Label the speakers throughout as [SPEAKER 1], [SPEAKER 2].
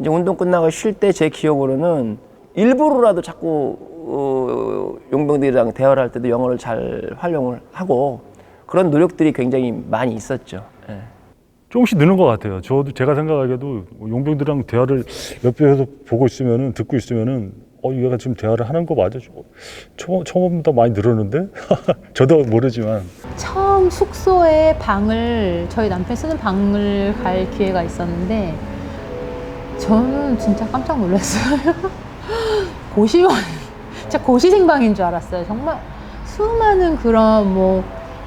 [SPEAKER 1] 이제 운동 끝나고 쉴 때 제 기억으로는 일부러라도 자꾸 어, 용병들이랑 대화를 할 때도 영어를 잘 활용을 하고 그런 노력들이 굉장히 많이 있었죠. 예.
[SPEAKER 2] 조금씩 느는 것 같아요. 저도 제가 생각하기에도 용병들이랑 대화를 옆에서 보고 있으면은 듣고 있으면은 어 얘가 지금 대화를 하는 거 맞아? 처음 처음보다 많이 늘었는데 저도 모르지만
[SPEAKER 3] 처음 숙소에 방을 저희 남편 쓰는 방을 갈 기회가 있었는데 저는 진짜 깜짝 놀랐어요. 고시원 진짜 고시생방인 줄 알았어요. 정말 수많은 그런 뭐,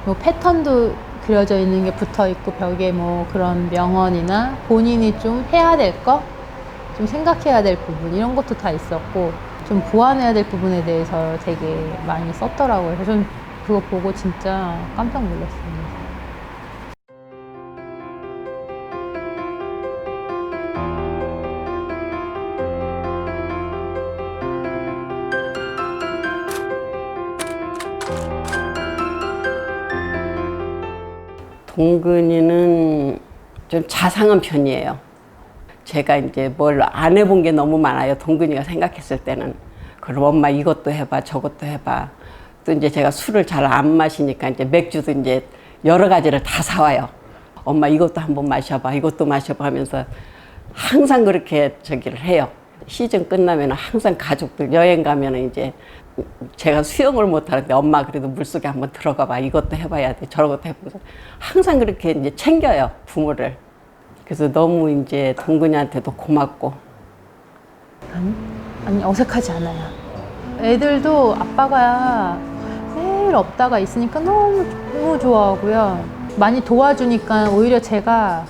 [SPEAKER 3] 뭐 패턴도 그려져 있는 게 붙어 있고 벽에 뭐 그런 명언이나 본인이 좀 해야 될 거, 좀 생각해야 될 부분 이런 것도 다 있었고 좀 보완해야 될 부분에 대해서 되게 많이 썼더라고요. 그래서 좀 그거 보고 진짜 깜짝 놀랐습니다.
[SPEAKER 4] 동근이는 좀 자상한 편이에요. 제가 이제 뭘 안 해본 게 너무 많아요. 동근이가 생각했을 때는. 그럼 엄마 이것도 해봐, 저것도 해봐. 또 이제 제가 술을 잘 안 마시니까 이제 맥주도 이제 여러 가지를 다 사와요. 엄마 이것도 한번 마셔봐, 이것도 마셔봐 하면서 항상 그렇게 저기를 해요. 시즌 끝나면 항상 가족들 여행 가면 이제 제가 수영을 못 하는데 엄마 그래도 물속에 한번 들어가 봐. 이것도 해봐야 돼. 저것도 해보고 항상 그렇게 이제 챙겨요. 부모를. 그래서 너무 이제 동근이한테도 고맙고
[SPEAKER 3] 아니, 아니 어색하지 않아요. 애들도 아빠가 매일 없다가 있으니까 너무 너무 좋아하고요. 많이 도와주니까 오히려 제가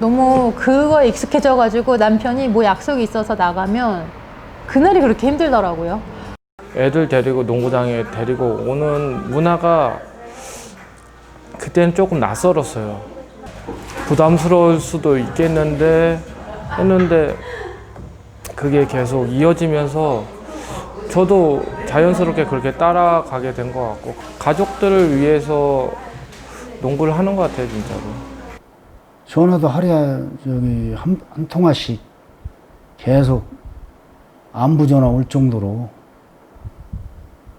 [SPEAKER 3] 너무 그거에 익숙해져 가지고 남편이 뭐 약속이 있어서 나가면 그날이 그렇게 힘들더라고요.
[SPEAKER 5] 애들 데리고 농구장에 데리고 오는 문화가 그때는 조금 낯설었어요. 부담스러울 수도 있겠는데 했는데 그게 계속 이어지면서 저도 자연스럽게 그렇게 따라가게 된 것 같고 가족들을 위해서 농구를 하는 것 같아요 진짜로.
[SPEAKER 6] 전화도 하루에 저기 한, 한 통화씩 계속 안부 전화 올 정도로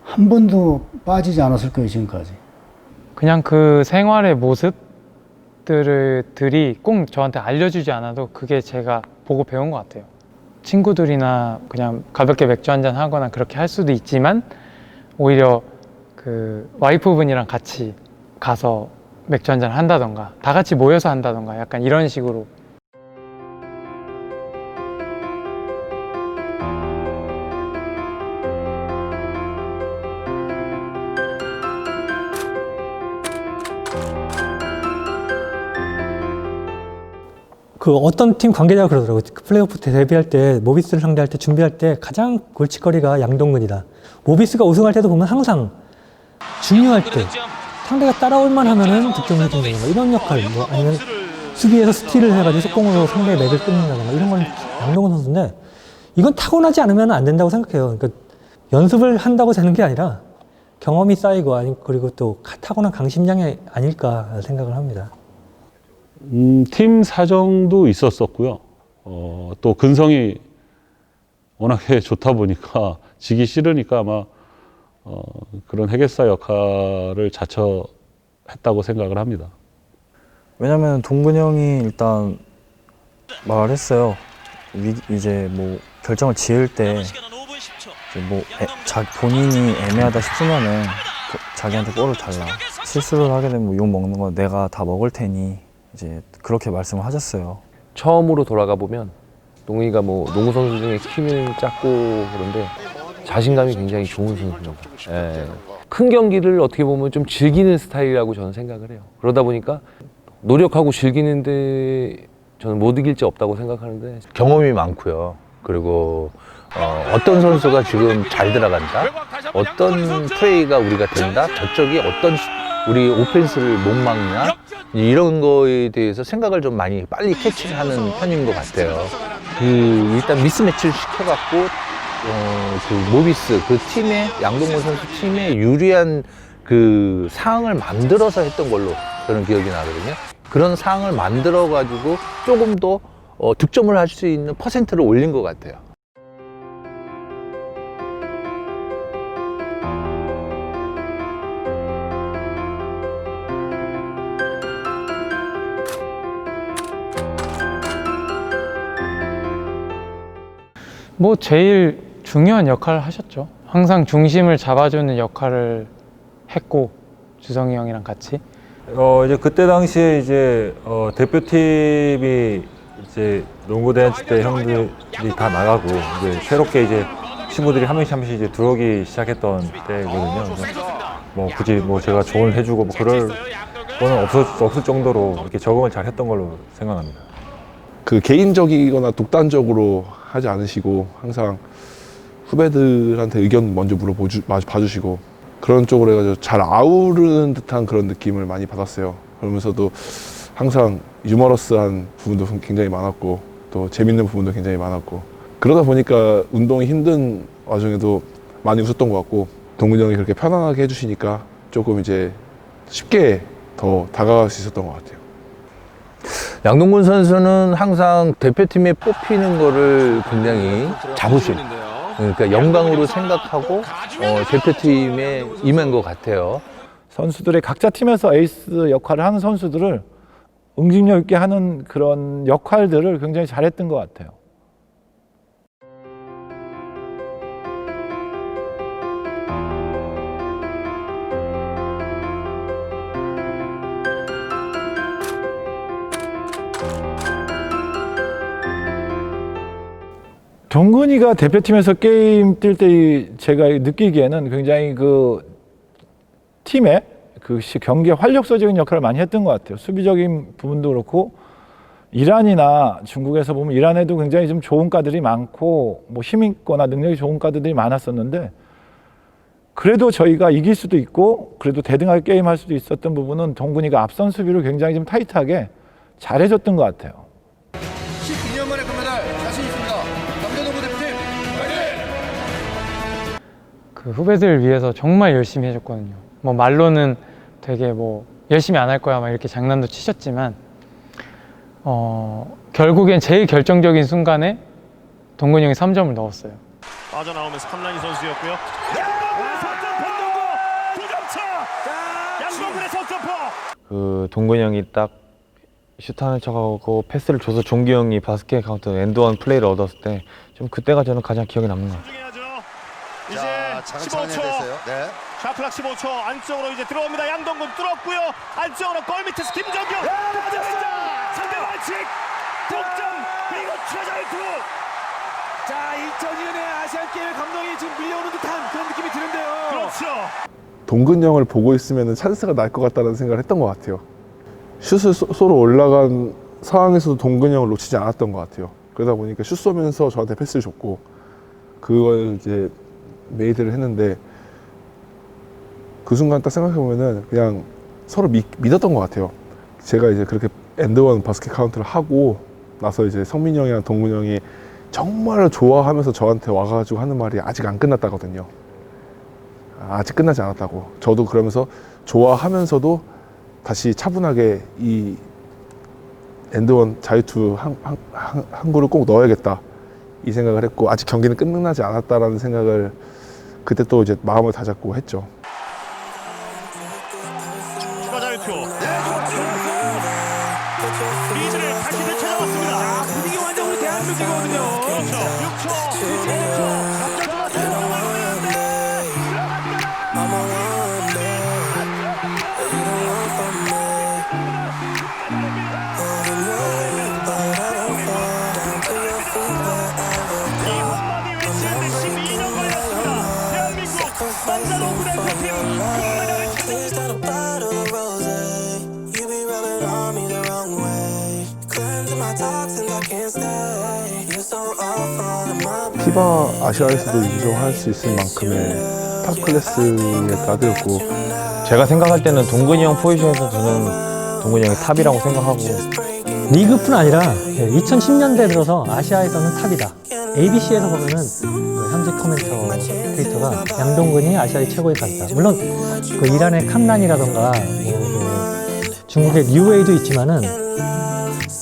[SPEAKER 6] 한 번도 빠지지 않았을 거예요, 지금까지.
[SPEAKER 7] 그냥 그 생활의 모습들을 들이 꼭 저한테 알려주지 않아도 그게 제가 보고 배운 것 같아요. 친구들이나 그냥 가볍게 맥주 한잔 하거나 그렇게 할 수도 있지만 오히려 그 와이프분이랑 같이 가서 맥주 한잔 한다던가 다 같이 모여서 한다던가 약간 이런 식으로
[SPEAKER 8] 그 어떤 팀 관계자가 그러더라고요. 그 플레이오프 때 데뷔할 때 모비스를 상대할 때 준비할 때 가장 골칫거리가 양동근이다. 모비스가 우승할 때도 보면 항상 중요할 때 상대가 따라올만 하면은 득점을 해준다든가 이런 역할 뭐 아니면 수비에서 스틸을 해가지고 속공으로 상대의 맥을 끊는다든가 이런 건 양동근 선수인데 이건 타고나지 않으면 안 된다고 생각해요. 그러니까 연습을 한다고 되는 게 아니라 경험이 쌓이고 아니 그리고 또 타고난 강심장이 아닐까 생각을 합니다.
[SPEAKER 2] 음, 팀 사정도 있었었고요. 어, 또 근성이 워낙에 좋다 보니까 지기 싫으니까 아마 어, 그런 해결사 역할을 자처했다고 생각을 합니다.
[SPEAKER 9] 왜냐면 동근 형이 일단 말을 했어요. 위, 이제 뭐 결정을 지을 때 이제 뭐 애, 자, 본인이 애매하다 싶으면은 그- 자기한테 골을 달라. 실수를 하게 되면 욕 먹는 건 내가 다 먹을 테니 이제 그렇게 말씀을 하셨어요.
[SPEAKER 10] 처음으로 돌아가 보면 동희가 뭐 농구 선수 중에 키는 작고 그런데 자신감이 굉장히 좋은 선수입니다. 예. 큰 경기를 어떻게 보면 좀 즐기는 스타일이라고 저는 생각을 해요. 그러다 보니까 노력하고 즐기는데 저는 못 이길 지 없다고 생각하는데
[SPEAKER 11] 경험이 많고요. 그리고 어, 떤 선수가 지금 잘 들어간다, 어떤 플레이가 우리가 된다, 저쪽이 어떤 수- 우리 오펜스를 못 막냐 이런 거에 대해서 생각을 좀 많이 빨리 캐치를 하는 편인 것 같아요. 그 일단 미스매치를 시켜갖고 어, 그 모비스 그 팀의 양동근 선수 팀에 유리한 그 상황을 만들어서 했던 걸로 저는 기억이 나거든요. 그런 상황을 만들어 가지고 조금 더 어, 득점을 할 수 있는 퍼센트를 올린 것 같아요.
[SPEAKER 7] 뭐 제일 중요한 역할을 하셨죠. 항상 중심을 잡아주는 역할을 했고 주성이 형이랑 같이
[SPEAKER 12] 어 이제 그때 당시에 이제 어, 대표팀이 이제 농구 대잔치 때 형들이 다 나가고 이제 새롭게 이제 친구들이 한 명씩 한 명씩 이제 들어오기 시작했던 때거든요. 그래서 뭐 굳이 뭐 제가 조언을 해주고 뭐 그럴 거는 없을, 없을 정도로 이렇게 적응을 잘 했던 걸로 생각합니다.
[SPEAKER 13] 그 개인적이거나 독단적으로 하지 않으시고 항상 후배들한테 의견 먼저 물어보주 마- 봐주시고 그런 쪽으로 해가지고 잘 아우르는 듯한 그런 느낌을 많이 받았어요. 그러면서도 항상 유머러스한 부분도 굉장히 많았고 또 재밌는 부분도 굉장히 많았고 그러다 보니까 운동이 힘든 와중에도 많이 웃었던 것 같고 동근이 형이 그렇게 편안하게 해주시니까 조금 이제 쉽게 더 다가갈 수 있었던 것 같아요.
[SPEAKER 11] 양동근 선수는 항상 대표팀에 뽑히는 거를 굉장히 자부심, 그러니까 영광으로 생각하고 어, 대표팀에 임한 것 같아요.
[SPEAKER 14] 선수들의 각자 팀에서 에이스 역할을 하는 선수들을 응집력 있게 하는 그런 역할들을 굉장히 잘했던 것 같아요. 동근이가 대표팀에서 게임 뛸 때 제가 느끼기에는 굉장히 그 팀의 그 시- 경기의 활력소적인 역할을 많이 했던 것 같아요. 수비적인 부분도 그렇고 이란이나 중국에서 보면 이란에도 굉장히 좀 좋은 가들이 많고 뭐 힘 있거나 능력이 좋은 가들이 많았었는데 그래도 저희가 이길 수도 있고 그래도 대등하게 게임할 수도 있었던 부분은 동근이가 앞선 수비를 굉장히 좀 타이트하게 잘해줬던 것 같아요.
[SPEAKER 7] 그 후배들을 위해서 정말 열심히 해줬거든요. 뭐 말로는 되게 뭐 열심히 안 할 거야 막 이렇게 장난도 치셨지만 어 결국엔 제일 결정적인 순간에 동근이 형이 3점을 넣었어요.
[SPEAKER 5] 빠져나오면서 함란이 선수였고요. 양동근의 석점 본동구 9점 차. 양동근의 석점포.
[SPEAKER 10] 그 동근이 형이 딱 슛하는 척하고 패스를 줘서 종기 형이 바스켓 카운트 엔드원 플레이를 얻었을 때 좀 그때가 저는 가장 기억에 남는 것 같아요.
[SPEAKER 5] 이제
[SPEAKER 15] 자, 장창이
[SPEAKER 5] 15초.
[SPEAKER 15] 됐어요. 네.
[SPEAKER 5] 샤클락 15초 안쪽으로 이제 들어옵니다. 양동근 뚫었고요. 안쪽으로 골 밑에서 김정규 빠졌습니다. 상대 반칙 득점 그리고 최자유투.
[SPEAKER 16] 자, 2002년에 아시안 게임 감독이 지금 밀려오는 듯한 그런 느낌이 드는데요.
[SPEAKER 5] 그렇죠.
[SPEAKER 13] 동근 형을 보고 있으면 찬스가 날 것 같다는 생각을 했던 것 같아요. 슛을 쏘- 쏘러 올라간 상황에서도 동근 형을 놓치지 않았던 것 같아요. 그러다 보니까 슛 쏘면서 저한테 패스를 줬고 그걸 이제 메이드를 했는데 그 순간 딱 생각해 보면은 그냥 서로 믿, 믿었던 것 같아요. 제가 이제 그렇게 엔드원 바스켓 카운트를 하고 나서 이제 성민 형이랑 동근 형이 정말 좋아하면서 저한테 와가지고 하는 말이 아직 안 끝났다거든요. 아직 끝나지 않았다고. 저도 그러면서 좋아하면서도 다시 차분하게 이 엔드원 자유투 한, 한, 한, 한 골을 꼭 넣어야겠다. 이 생각을 했고, 아직 경기는 끝나지 않았다라는 생각을 그때 또 이제 마음을 다잡고 했죠.
[SPEAKER 5] 추가 자유 투. 리즈를 다시 되찾아왔습니다.
[SPEAKER 16] 분위기 완전 우리 대한민국이거든요.
[SPEAKER 13] 피바 아시아에서도 인정할 수 있을 만큼의 탑 클래스의 가드였고,
[SPEAKER 10] 제가 생각할 때는 동근이 형 포지션에서 저는 동근이 형이 탑이라고 생각하고.
[SPEAKER 8] 리그뿐 아니라 2010년대 들어서 아시아에서는 탑이다. ABC에서 보면은 그 현재 코멘터 트위터가 양동근이 아시아의 최고의 가수다. 물론 그 이란의 캄란이라던가 뭐, 뭐 중국의 뉴웨이도 있지만은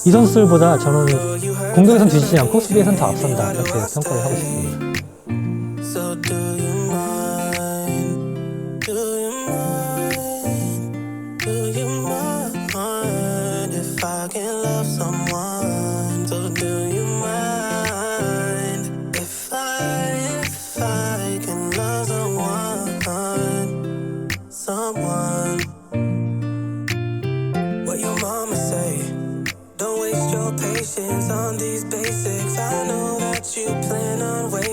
[SPEAKER 8] 이 선수들보다 저는
[SPEAKER 16] 공격에선 뒤지지 않고 수비에선 더 앞선다. 이렇게 평가를 하고 싶습니다.
[SPEAKER 17] patience on these basics. I know that you plan on waiting.